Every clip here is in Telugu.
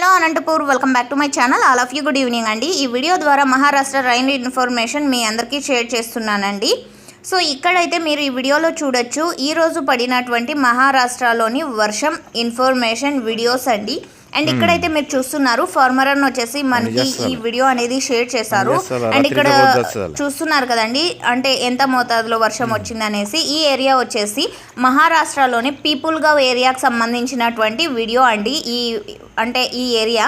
Hello Anantapur welcome back to my channel. All of you good evening అండి. ఈ వీడియో ద్వారా మహారాష్ట్ర రైన్ ఇన్ఫర్మేషన్ మీ అందరికీ షేర్ చేస్తున్నానండి. సో ఇక్కడైతే మీరు ఈ వీడియోలో చూడొచ్చు. ఈరోజు పడినటువంటి మహారాష్ట్రలోని వర్షం ఇన్ఫర్మేషన్ వీడియోస్ అండి. అండ్ ఇక్కడైతే మీరు చూస్తున్నారు ఫార్మర్ అని వచ్చేసి మనకి ఈ వీడియో అనేది షేర్ చేశారు. అండ్ ఇక్కడ. చూస్తున్నారు. కదండి అంటే ఎంత మోతాదులో వర్షం వచ్చింది అనేసి ఈ ఏరియా వచ్చేసి మహారాష్ట్రలోని పీపుల్గా ఏరియాకి సంబంధించినటువంటి వీడియో అండి. ఈ అంటే ఈ ఏరియా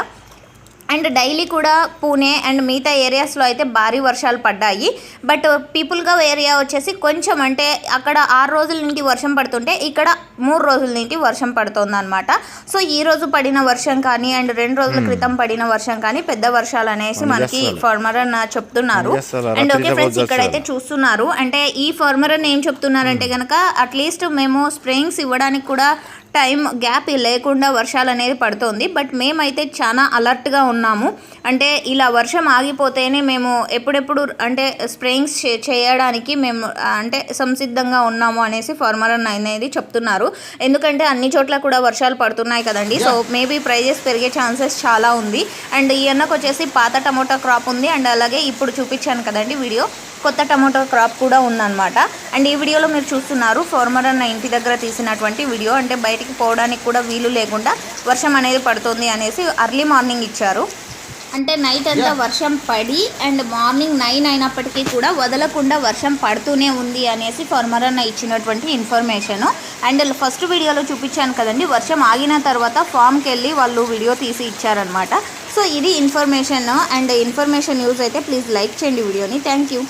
అండ్ డైలీ కూడా పూణే అండ్ మిగతా ఏరియాస్లో అయితే భారీ వర్షాలు పడ్డాయి. బట్ పీపుల్గా ఏరియా వచ్చేసి కొంచెం అంటే అక్కడ ఆరు రోజుల నుండి వర్షం పడుతుంటే ఇక్కడ మూడు రోజుల నుండి వర్షం పడుతుంది అనమాట సో ఈ రోజు పడిన వర్షం కానీ అండ్ రెండు రోజుల క్రితం పడిన వర్షం కానీ పెద్ద వర్షాలు అనేసి మనకి. ఫార్మర్ అన్న చెప్తున్నారు. అండ్ ఓకే ఫ్రెండ్స్ ఇక్కడైతే చూస్తున్నారు. అంటే ఈ ఫార్మర్ అని ఏం చెప్తున్నారంటే కనుక అట్లీస్ట్ మేము స్ప్రేయింగ్స్ ఇవ్వడానికి కూడా టైం గ్యాప్ లేకుండా వర్షాలు అనేది పడుతుంది. బట్ మేమైతే చాలా అలర్ట్గా ఉన్నాము అంటే ఇలా వర్షం ఆగిపోతేనే మేము ఎప్పుడెప్పుడు అంటే స్ప్రేయింగ్స్ చేయడానికి మేము అంటే సంసిద్ధంగా ఉన్నాము అనేసి ఫార్మర్ అనేది చెప్తున్నారు. ఎందుకంటే అన్ని చోట్ల కూడా వర్షాలు పడుతున్నాయి కదండి. సో మేబీ ప్రైజెస్ పెరిగే ఛాన్సెస్ చాలా ఉంది. అండ్ ఈ అన్నకు వచ్చేసి పాత టమోటా క్రాప్ ఉంది. అండ్ అలాగే ఇప్పుడు చూపించాను కదండి వీడియో. కొత్త టమోటా క్రాప్ కూడా ఉందన్నమాట. అండ్ ఈ వీడియోలో మీరు చూస్తున్నారు ఫార్మర్ అన్న ఇంటి దగ్గర తీసినటువంటి వీడియో. అంటే బయటికి పోవడానికి కూడా వీలు లేకుండా వర్షం అనేది పడుతుంది అనేసి అర్లీ మార్నింగ్ ఇచ్చారు. అంటే నైట్ అంతా వర్షం పడి అండ్ మార్నింగ్ నైన్ అయినప్పటికీ కూడా వదలకుండా వర్షం పడుతూనే ఉంది అనేసి ఫార్మర్ అన్న ఇచ్చినటువంటి ఇన్ఫర్మేషన్. అండ్ ఫస్ట్ వీడియోలో చూపించాను కదండి వర్షం ఆగిన తర్వాత ఫామ్కి వెళ్ళి వాళ్ళు వీడియో తీసి ఇచ్చారనమాట సో ఇది ఇన్ఫర్మేషన్ అండ్ ఇన్ఫర్మేషన్ యూజ్ అయితే ప్లీజ్ లైక్ చేయండి వీడియోని. Thank you.